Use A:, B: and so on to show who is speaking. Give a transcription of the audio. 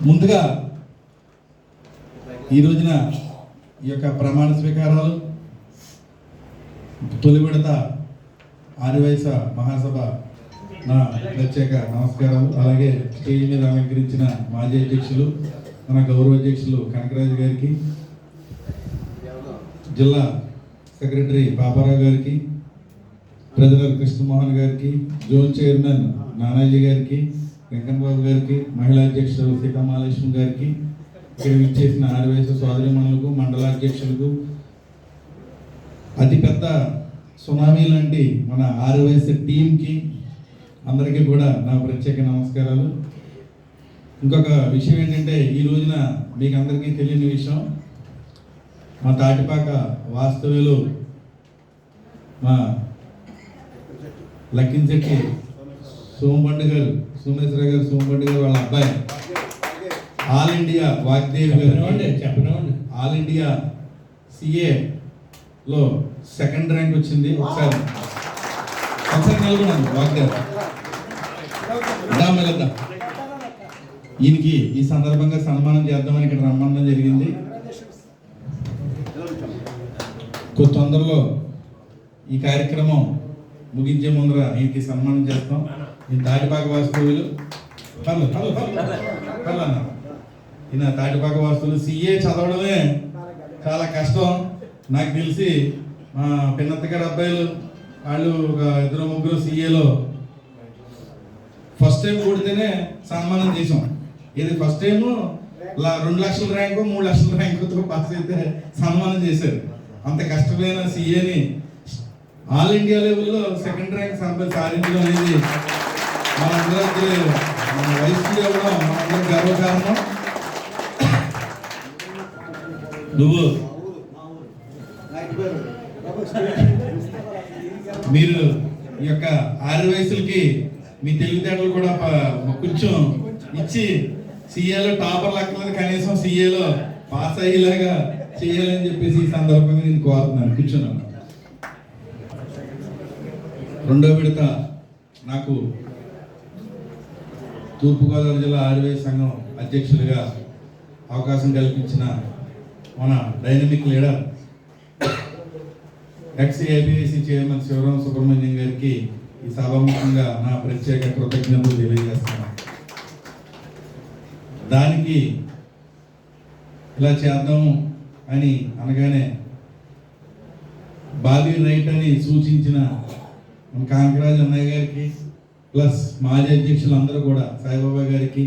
A: ముందుగా ఈ రోజున ఈ యొక్క ప్రమాణ స్వీకారాలు తొలి విడత ఆదివైస మహాసభ నా ప్రత్యేక నమస్కారాలు. అలాగే స్టేజ్ మీద అలంకరించిన మాజీ అధ్యక్షులు మన గౌరవ అధ్యక్షులు కనకరాజు గారికి జిల్లా సెక్రటరీ బాబారావు గారికి ప్రజల కృష్ణమోహన్ గారికి జోన్ చైర్మన్ నానాజీ గారికి వెంకటబాబు గారికి మహిళా అధ్యక్షులు సీతామహాలక్ష్మి గారికి ఇక్కడ విచ్చేసిన ఆదివేశ సోదరిమణులకు మండల అధ్యక్షులకు అతిపెద్ద సునామీ లాంటి మన ఆర్వైఎస్ టీంకి అందరికీ కూడా నా ప్రత్యేక నమస్కారాలు. ఇంకొక విషయం ఏంటంటే ఈ రోజున మీకు అందరికీ తెలియని విషయం మా తాటిపాక వాస్తవ్యులు మా లక్కించెట్టి సోమబండి గారు సోమేశ్వర గారు సోమబండి గారు వాళ్ళ అబ్బాయి. ఆల్ ఇండియా వాగ్దేవ్
B: చెప్పనివ్వండి
A: ఆల్ ఇండియా సిఏ లో సెకండ్ ర్యాంక్ వచ్చింది ఒకసారి. ఒకసారి నెలకొన్నాను వాగ్దేవ్. ఈయనకి ఈ సందర్భంగా సన్మానం చేద్దామని ఇక్కడ రమ్మడం జరిగింది. కొద్ది తొందరలో ఈ కార్యక్రమం ముగించే ముందర ఈయనకి సన్మానం చేస్తాం. ఈ తాటిపాక వాస్తవులు. పర్లేదు, పర్లేదు, పర్లేదు. పర్లేదు. అన్న. ఈయన తాటిపాక వాస్తువులు సిఏ చదవడమే చాలా కష్టం. నాకు తెలిసి మా పిన్నత్త గారి అబ్బాయిలు వాళ్ళు ఒక ఇద్దరు ముగ్గురు సిఏలో ఫస్ట్ టైం కొడితేనే సన్మానం చేసాం ఇది ఫస్ట్ టైం రెండు లక్షల ర్యాంకు మూడు లక్షల ర్యాంకుతో పాస్ అయితే సన్మానం చేశారు. అంత కష్టమైన సిఏని ఆల్ ఇండియా లెవెల్లో సెకండ్ ర్యాంక్ సంపద సాధించడం అనేది మనందరికీ మన వయసు ఇవ్వడం మనందరం గర్వకారణం. నువ్వు. మీరు ఈ యొక్క ఆరు వయసులకి మీ తెలివితేటలు కూడా కొంచెం ఇచ్చి సీఏలో టాపర్ లెక్కలేదు కనీసం సీఏలో పాస్ అయ్యేలాగా చేయాలని చెప్పేసి ఈ సందర్భంగా నేను కోరుతున్నాను. కూర్చున్నాను రెండో విడత నాకు తూర్పుగోదావరి జిల్లా ఆర్వే సంఘం అధ్యక్షుడిగా అవకాశం కల్పించిన మన dynamic leader ex ABSC chairman Sivarama Subrahmanyam గారికి ఈ సభాముఖంగా నా ప్రత్యేక కృతజ్ఞతలు తెలియజేస్తున్నాను. దానికి ఇలా చేద్దాము అని అనగానే బాబీ రైట్ అని సూచించిన మన కాంకరాజు అన్నయ్య గారికి ప్లస్ మాజీ అధ్యక్షులు అందరూ కూడా సాయిబాబా గారికి